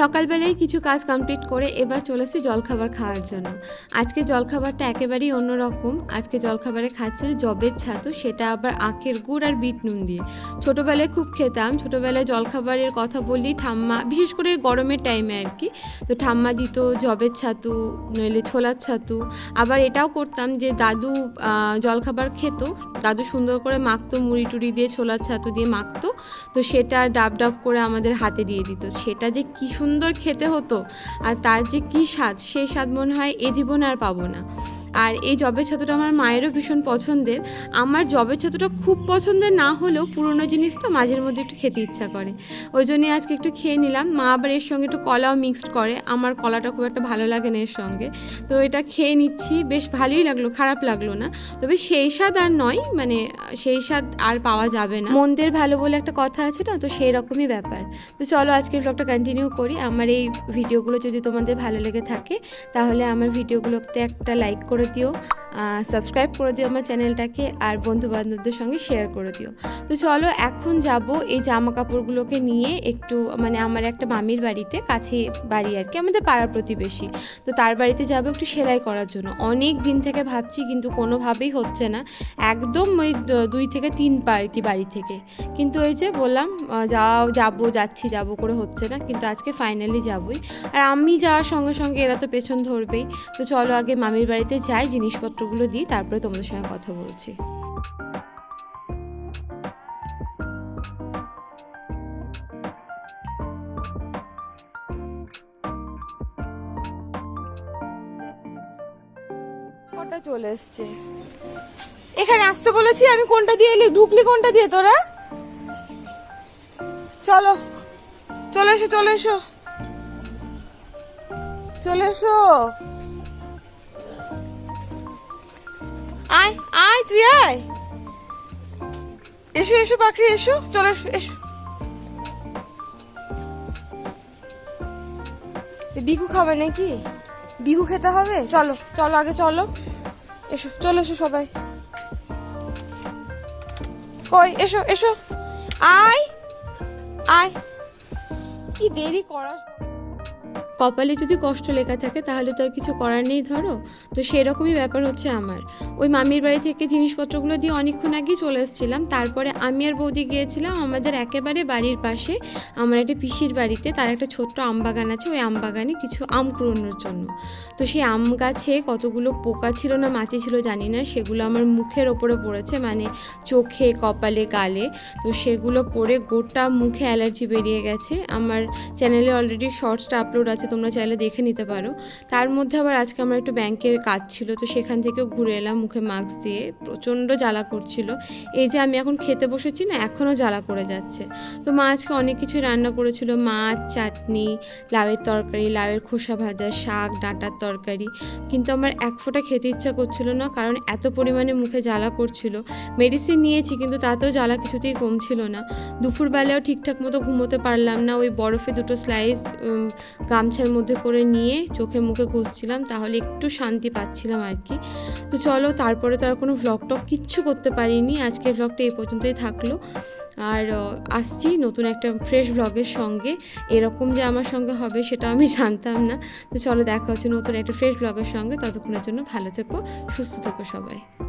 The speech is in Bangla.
সকালবেলায় কিছু কাজ কমপ্লিট করে এবার চলেছি জলখাবার খাওয়ার জন্য। আজকে জলখাবারটা একেবারেই অন্যরকম। আজকে জলখাবারে খাচ্ছে জবের ছাতু, সেটা আবার আখের গুড় আর বিট নুন দিয়ে। ছোটোবেলায় খুব খেতাম, ছোটোবেলায় জলখাবারের কথা বলি ঠাম্মা, বিশেষ করে গরমের টাইমে আর কি। তো ঠাম্মা দিত জবের ছাতু, নইলে ছোলার ছাতু। আবার এটাও করতাম যে দাদু জলখাবার খেত। দাদু সুন্দর করে মাখতো, মুড়ি টুড়ি দিয়ে ছোলার ছাতু দিয়ে মাখতো। তো সেটা ডাব ডাব করে আমাদের হাতে দিয়ে দিত। সেটা যে কি খেতে হতো। আর তার যে কী স্বাদ, সেই স্বাদ মনে হয় এ জীবন আর পাবো না। আর এই জবের ছাতুটা আমার মায়েরও ভীষণ পছন্দের। আমার জবের ছাতুটা খুব পছন্দের, না হলেও পুরনো জিনিস তো মাঝের মধ্যে একটু খেতে ইচ্ছা করে। ওই জন্যই আজকে একটু খেয়ে নিলাম। মা আবার এর সঙ্গে একটু কলাও মিক্সড করে। আমার কলাটা খুব একটা ভালো লাগে না এর সঙ্গে। তো এটা খেয়ে নিচ্ছি। বেশ ভালোই লাগল, খারাপ লাগল না। তবে সেই স্বাদ আর নয় মানে সেই স্বাদ আর পাওয়া যাবে না। মন্দের ভালো বলে একটা কথা আছে না, তো সেই রকমই ব্যাপার। তো চলো আজকের ব্লগটা কন্টিনিউ করি। আমার এই ভিডিওগুলো যদি তোমাদের ভালো লেগে থাকে, তাহলে আমার ভিডিওগুলোতে একটা লাইক করে দিও সাবস্ক্রাইব করে দিও আমার চ্যানেলটাকে আর বন্ধু বান্ধবদের সঙ্গে শেয়ার করে দিও। তো চলো এখন যাব এই জামা কাপড়গুলোকে নিয়ে একটু মানে আমার একটা মামির বাড়িতে, কাছে বাড়ি আর কি, আমাদের পাড়া প্রতিবেশী। তো তার বাড়িতে যাব একটু সেলাই করার জন্য। অনেক দিন থেকে ভাবছি, কিন্তু কোনোভাবেই হচ্ছে না। একদম ওই দুই থেকে তিন পা আর কি বাড়ি থেকে। কিন্তু ওই যে বললাম যাও, যাব, যাচ্ছি, যাব করে হচ্ছে না, কিন্তু আজকে ফাইনালি যাবই। আর আমি যাওয়ার সঙ্গে সঙ্গে এরা তো পেছন ধরবেই। তো চলো আগে মামির বাড়িতে যাই জিনিসপত্রগুলো দিই তারপরে তোমাদের সঙ্গে কথা বলছি। কটা চলে এসছে। এখানে আসতে বলেছি, আমি কোনটা দিয়ে এলি? ঢুকলি কোনটা দিয়ে তোরা? চলো, চলে এসো চলে এসো। চলে এসো। আয়, তুই আয়। এসো এসো, পাখি, এসো। চলে, এসো এসো। বিকু খাবে নাকি? বিহু খেতে হবে? চলো চলো, আগে চলো। এসো চলো, এসো সবাই। কই, এসো এসো। আয় আয়। কি দেরি করাস। কপালে যদি কষ্ট লেখা থাকে, তাহলে তো আর কিছু করার নেই ধরো। তো সেরকমই ব্যাপার হচ্ছে আমার। ওই মামির বাড়ি থেকে জিনিসপত্রগুলো দিয়ে অনেকক্ষণ আগেই চলে এসেছিলাম। তারপরে আমি আর বৌদি গিয়েছিলাম আমাদের একেবারে বাড়ির পাশে। আমার একটা পিসির বাড়িতে, তার একটা ছোট্ট আম বাগান আছে, ওই আম বাগানে কিছু আম কুড়োনোর জন্য। তো সেই আম গাছে কতগুলো পোকা ছিল না মাছি ছিল জানি না, সেগুলো আমার মুখের ওপরে পড়েছে মানে চোখে, কপালে, গালে। তো সেগুলো পরে গোটা মুখে অ্যালার্জি বেরিয়ে গেছে। আমার চ্যানেলে অলরেডি শর্টসটা আপলোড আছে তোমরা চাইলে দেখে নিতে পারো। তার মধ্যে আবার আজকে আমার একটু ব্যাংকের কাজ ছিল, তো সেখান থেকেও ঘুরে এলাম, মুখে মাস্ক দিয়ে। প্রচণ্ড জ্বালা করছিল। এই যে আমি এখন খেতে বসেছি না, এখনও জ্বালা করে যাচ্ছে। তো মা আজকে অনেক কিছুই রান্না করেছিল। মাছ, চাটনি, লাউয়ের তরকারি, লাউয়ের খোসা ভাজা, শাক, ডাঁটার তরকারি। কিন্তু আমার এক ফোঁটা খেতে ইচ্ছা করছিল না, কারণ এত পরিমাণে মুখে জ্বালা করছিল। মেডিসিন নিয়েছি, কিন্তু তাতেও জ্বালা কিছুতেই কমছিল না। দুপুরবেলাও ঠিকঠাক মতো ঘুমোতে পারলাম না। ওই বরফে দুটো স্লাইস গামছার মধ্যে করে নিয়ে চোখে মুখে ঘষছিলাম তাহলে একটু শান্তি পাচ্ছিলাম আর কি। তো চলো, তারপরে তো আর কোনো ভ্লগ টক কিচ্ছু করতে পারিনি। আজকের ভ্লগটা এই পর্যন্তই থাকল। আর আসছি নতুন একটা ফ্রেশ ভ্লগের সঙ্গে। এরকম যে আমার সঙ্গে হবে সেটা আমি জানতাম না। তো চলো, দেখা হচ্ছে নতুন একটা ফ্রেশ ব্লগের সঙ্গে। ততক্ষণের জন্য ভালো থেকো, সুস্থ থেকো সবাই।